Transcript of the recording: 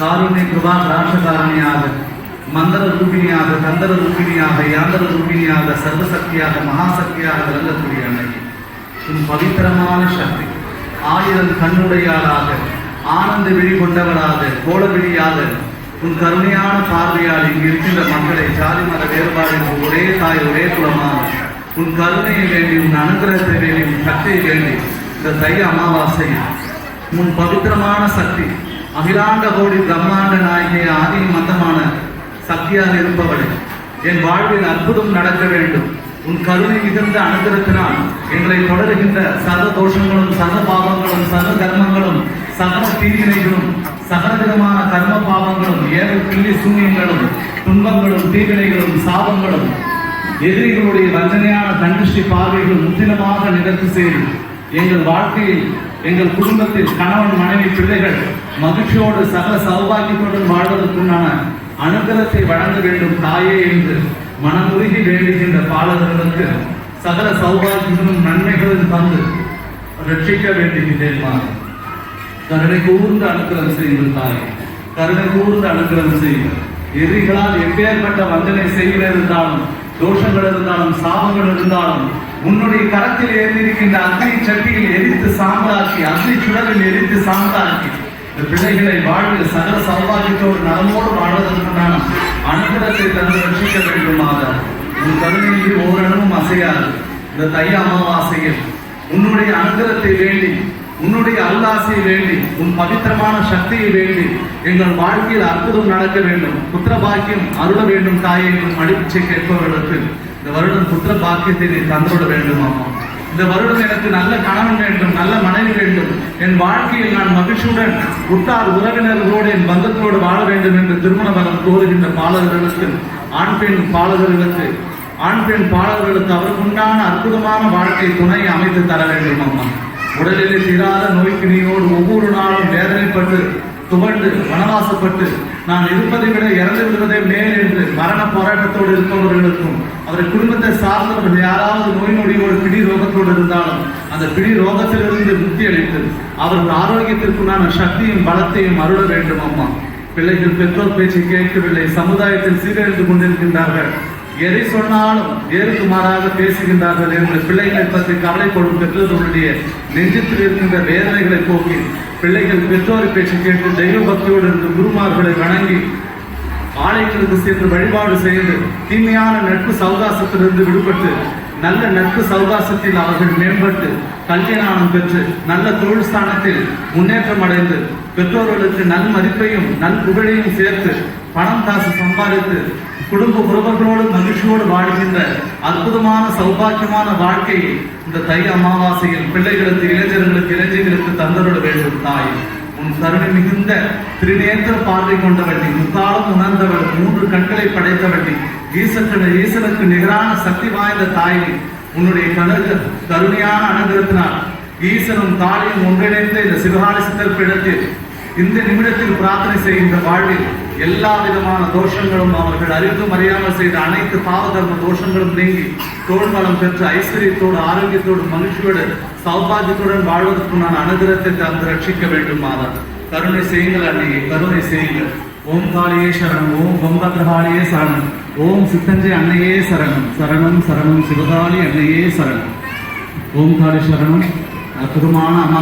காருண்ய கிருபா ராட்சகாரணியாக மந்தர ரூபிணியாக தந்திர ரூபிணியாக யாந்தர ரூபிணியாக சர்வசக்தியாக மகாசக்தியாக விளங்கக்கூடிய அன்னை. உன் பவித்திரமான சக்தி ஆயிரம் கண்ணுடையாளாக ஆனந்த விழி கொண்டவராக கோல விழியாக உன் கருணையான பார்வையால் இங்கு இருக்கின்ற மக்களை ஜாதி மத வேறுபாடு ஒரே தாய் ஒரே குலமாக உன் கருணையை வேண்டி உன் அனுகிரகத்தை வேண்டி உன் சக்தியை வேண்டி இந்த தை அமாவாசை உன் பவித்திரமான சக்தி அகிலாண்ட கோடி பிரம்மாண்ட நாயகிய ஆதி மந்தமான சக்தியாக இருப்பவளே என் வாழ்வில் அற்புதம் நடக்க வேண்டும். உன் கருணை மிகுந்த அனுகிரத்தினால் எங்களை தொடருகின்ற சர்வ தோஷங்களும் சர்வ பாவங்களும் சர்வ கர்மங்களும் சகல தீவினைகளும் சகலவிதமான கர்ம பாவங்களும் ஏழு பிள்ளி சூன்யங்களும் துன்பங்களும் தீவினைகளும் சாபங்களும் எதிரிகளுடைய வஞ்சனையான தண்டுஷ்டி பார்வைகள் முற்றிலுமாக நிகழ்த்து செய்யும் எங்கள் வாழ்க்கையில் எங்கள் குடும்பத்தில் கணவன் மனைவி பிள்ளைகள் மகிழ்ச்சியோடு சகல சௌபாகியத்துடன் வாழ்வதற்குண்டான அனுகிரத்தை வழங்க வேண்டும் தாயே என்று மனமுருகி வேண்டுகின்ற பாலகர்களுக்கு சகல சௌபாகியங்களும் நன்மைகளும் தந்து ரட்சிக்க வேண்டுகின்றேன் கருணை கூர்ந்து அனுகிரகம் செய்யுங்கள் தாய். கருணை கூர்ந்து அனுகிரகம் செய்யுங்கள். எதிரிகளால் எப்பேற்பட்ட வஞ்சனை செய்கிற இருந்தாலும் தோஷங்கள் இருந்தாலும் சாபங்கள் இருந்தாலும் உன்னுடைய கரத்தில் ஏறியிருக்கின்ற அக்னி சட்டியில் எரித்து சாம்பலாக்கி அக்னி சுடலில் எரித்து சாம்பலாக்கி இந்த பிள்ளைகளை வாழ்வில் சகல சௌபாகியத்தோடு நலமோடு வாழ்வதற்குண்டான அனுகிரத்தை தந்து ரட்சிக்க வேண்டுமாக. உன் கருணையில் ஓரளவும் அசையாது. இந்த தை அமாவாசையில் உன்னுடைய அனுகிரத்தை வேண்டி உன்னுடைய அல்லாசை வேண்டி உன் பவித்திரமான சக்தியை வேண்டி எங்கள் வாழ்க்கையில் அற்புதம் நடக்க வேண்டும். புத்திர பாக்கியம் அருள வேண்டும் தாயை என்றும் கேட்பவர்களுக்கு புத்திர பாக்கியத்தை நீ தந்துவிட வேண்டும் அம்மா இந்த வருடம் எனக்கு நல்ல கணவன் வேண்டும் நல்ல மனைவி வேண்டும். என் வாழ்க்கையில் நான் மகிழ்ச்சியுடன் உற்றார் உறவினர்களோடு என் பந்தத்தோடு வாழ வேண்டும் என்று திருமண பலம் கோருகின்ற பாலகர்களுக்கு ஆண் பெண் பாலகர்களுக்கு ஆண் பெண் பாலகர்களுக்கு அவருக்குண்டான அற்புதமான வாழ்க்கை துணை அமைத்து தர வேண்டும் அம்மா உடலிலே தீராத நோய்க்கினியோடு ஒவ்வொரு நாளும் வேதனைப்பட்டு துவண்டு வனவாசப்பட்டு நான் இருப்பதை விட இறந்து விடுவதே மேல் என்று மரண போராட்டத்தோடு இருப்பவர்களுக்கும் அவருடைய குடும்பத்தை சார்ந்தவர்கள் யாராவது நோய் நொடியோடு பிடி ரோகத்தோடு இருந்தாலும் அந்த பிடி ரோகத்திலிருந்து முக்தி அளித்து அவர்கள் ஆரோக்கியத்திற்குண்டான சக்தியும் பலத்தையும் அருள வேண்டும் அம்மா பிள்ளைகள் பெற்றோர் பேச்சை கேட்கவில்லை. சமுதாயத்தில் சீரழிந்து கொண்டிருக்கின்றார்கள். எதை சொன்னாலும் ஏருக்கு மாறாக பேசுகின்றார்கள் என்று பிள்ளைகளை பற்றி கவலைப்படும் பெற்றோர்களுடைய நெஞ்சத்தில் இருக்கின்ற வேதனைகளை போக்கி பிள்ளைகள் பெற்றோரை பேச்சு கேட்டு தெய்வ பக்தியோடு இருந்து குருமார்களை வணங்கி ஆலயங்களுக்கு சென்று வழிபாடு செய்து தீமையான நட்பு சௌகாசத்திலிருந்து விடுபட்டு நல்ல நட்பு சௌகாசத்தில் அவர்கள் மேம்பட்டு கல்யாணம் பெற்று நல்ல தொழில் ஸ்தானத்தில் முன்னேற்றம் அடைந்து பெற்றோர்களுக்கு நல் மதிப்பையும் நல் புகழையும் சேர்த்து பணம் காசு சம்பாதித்து குடும்ப உறவர்களோடு மகிழ்ச்சியோடு வாழ்கின்ற அற்புதமான சௌபாக்கியமான வாழ்க்கையை இந்த தை அமாவாசையில் பிள்ளைகளுக்கு இளைஞர்களுக்கு இளைஞர்களுக்கு தந்தருட வேண்டும். தாய் உன் கருணை மிகுந்த திருநேத்திர பார்வை கொண்டவள்ளி முக்காலம் உணர்ந்தவள் மூன்று கண்களை படைத்தவள்ளி ஈசக்கட ஈசனுக்கு நிகரான சக்தி வாய்ந்த தாயை உன்னுடைய கணக்கு கருணையான அனுகிரகத்தினால் ஈசனும் தாயும் ஒன்றிணைந்த இந்த சிவகாலி சித்தர் பிடத்தில் இந்த நிமிடத்தில் பிரார்த்தனை செய்கின்ற வாழ்வில் எல்லா விதமான தோஷங்களும் அவர்கள் அறிந்தும் அறியாமல் செய்த அனைத்து பாவதர்ம தோஷங்களும் நீங்கி தோல்வளம் பெற்று ஐஸ்வர்யத்தோடு ஆரோக்கியத்தோடு மகிழ்ச்சியோடு சௌபாகியத்துடன் வாழ்வதற்கு நான் அனுகிரகத்தை தந்து ரட்சிக்க வேண்டும் மாதா கருணை செய்யுங்கள் அன்னையை கருணை செய்யுங்கள். ஓம் காளியே சரணம் ஓம் பொம்பத்ரகாளியே சரணம் ஓம் சித்தஞ்சை அன்னையே சரணம் சரணம் சரணம் சிவகாளி அன்னையே சரணம். ஓம் காளி சரணம் அற்புதமான அம்மா